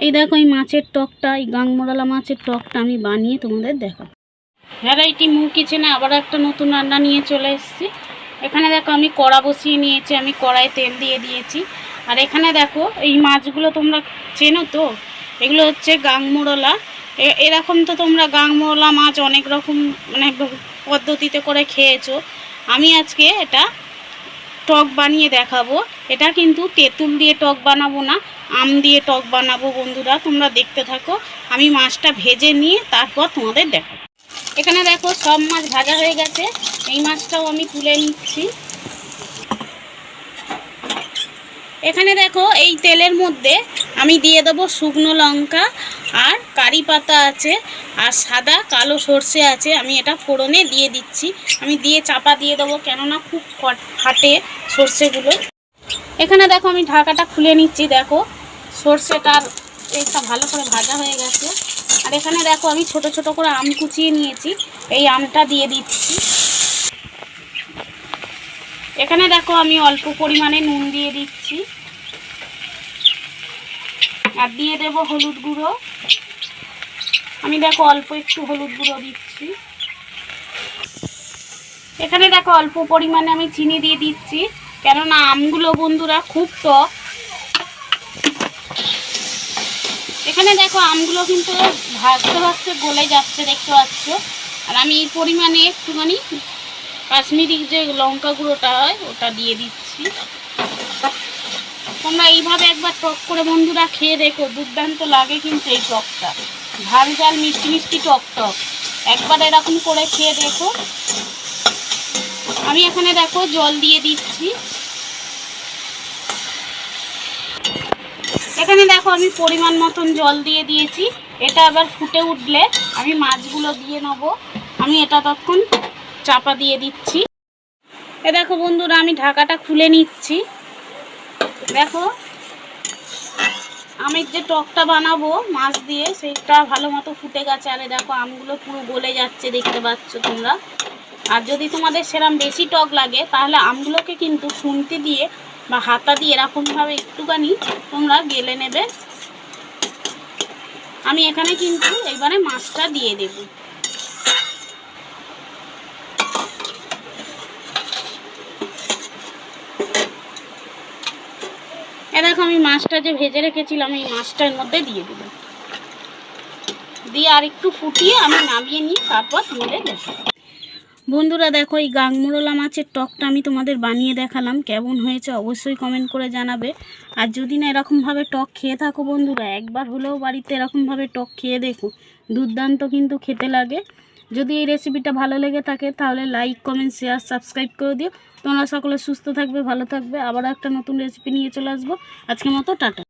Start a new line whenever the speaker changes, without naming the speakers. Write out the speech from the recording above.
এই দেখো, এই মাছের টকটা, এই গাংমরালা মাছের টকটা আমি বানিয়ে তোমাদের দেখো ভ্যারাইটি মু কিচেনে আবার একটা নতুন রান্না নিয়ে চলে এসেছি। এখানে দেখো, আমি কড়া বসিয়ে নিয়েছি, আমি কড়াই তেল দিয়ে দিয়েছি। আর এখানে দেখো, এই মাছগুলো তোমরা চেনো তো? এগুলো হচ্ছে গাংমোড়লা। এ- এরকম তো তোমরা গাংমোড়লা মাছ অনেক রকম মানে পদ্ধতিতে করে খেয়েছো। আমি আজকে এটা টক বানিয়ে দেখাবো। এটা কিন্তু তেঁতুল দিয়ে টক বানাবো না, আম দিয়ে টক বানাবো বন্ধুরা, তোমরা দেখতে থাকো। আমি মাছটা ভেজে নিয়ে তারপর তোমাদের দেখাবো। এখানে দেখো সব মাছ ভাজা হয়ে গেছে, এই মাছটাও আমি তুলে নিচ্ছি। এখানে দেখো এই তেলের মধ্যে আমি দিয়ে দেবো শুকনো লঙ্কা আর কারি পাতা আছে আর সাদা কালো সর্ষে আছে, আমি এটা ফোড়নে দিয়ে দিচ্ছি। আমি দিয়ে চাপা দিয়ে দেবো কেননা খুব ফাটে সর্ষেগুলো। এখানে দেখো আমি ঢাকাটা খুলে নিচ্ছি, দেখো। সর্ষেটার এইটা ভালো করে ভাজা হয়ে গেছে। আর এখানে দেখো আমি ছোট ছোট করে আম কুচিয়ে নিয়েছি, এই আমটা দিয়ে দিচ্ছি। এখানে দেখো আমি অল্প পরিমাণে নুন দিয়ে দিচ্ছি। আর দিয়ে দেব হলুদ গুঁড়ো। আমি দেখো অল্প একটু হলুদ গুঁড়ো দিচ্ছি। এখানে দেখো অল্প পরিমাণে আমি চিনি দিয়ে দিচ্ছি। কেননা আমগুলো বন্ধুরা খুব টক। এখানে দেখো আমগুলো কিন্তু ভাজতে ভাজতে গলে যাচ্ছে, দেখতে পাচ্ছ। আর আমি এই পরিমাণে একটুখানি কাশ্মীরি যে লঙ্কা গুঁড়োটা হয়, ওটা দিয়ে দিচ্ছি। তোমরা এইভাবে একবার টক করে বন্ধুরা খেয়ে দেখো, দুর্দান্ত লাগে কিন্তু এই টকটা। ঝাল ঝাল, মিষ্টি মিষ্টি টক টক। একবার এরকম করে খেয়ে দেখো। আমি এখানে দেখো জল দিয়ে দিচ্ছি। এখানে দেখো আমি পরিমাণ মতন জল দিয়ে দিয়েছি। এটা আবার ফুটে উঠলে আমি মাছগুলো দিয়ে নেব। আমি এটা তখন চাপা দিয়ে দিচ্ছি। এ দেখো বন্ধুরা, আমি ঢাকাটা খুলে নিচ্ছি। দেখো আমের যে টকটা বানাবো মাছ দিয়ে, সেইটা ভালো মতো ফুটে গেছে। আরে দেখো, আমগুলো পুরো গলে যাচ্ছে, দেখতে পাচ্ছ তোমরা। আর যদি তোমাদের সেরম বেশি টক লাগে, তাহলে আমগুলোকে কিন্তু শুনতে দিয়ে বা হাতা দিয়ে এরকমভাবে একটুখানি তোমরা গেলে নেবে। আমি এখানে কিন্তু এবারে মাছটা দিয়ে দেব। দেখো, আমি মাছটা যে ভেজে রেখেছিলাম, এই মাছটার মধ্যে দিয়ে দেবো। দিয়ে আর একটু ফুটিয়ে আমি নামিয়ে নিয়ে তারপর তোমাদের দেখাবো। বন্ধুরা দেখো, এই গাংমোরলা মাছের টকটা আমি তোমাদের বানিয়ে দেখালাম। কেমন হয়েছে অবশ্যই কমেন্ট করে জানাবে। আর যদি না এরকমভাবে টক খেয়ে থাকো বন্ধুরা, একবার হলেও বাড়িতে এরকমভাবে টক খেয়ে দেখো। দুর্দান্ত কিন্তু খেতে লাগে। যদি এই রেসিপিটা ভালো লেগে থাকে, তাহলে লাইক কমেন্ট শেয়ার সাবস্ক্রাইব করে দিও। তোমরা সকলে সুস্থ থাকবে, ভালো থাকবে। আবার একটা নতুন রেসিপি নিয়ে চলে আসব। আজকের মতো, টাটা।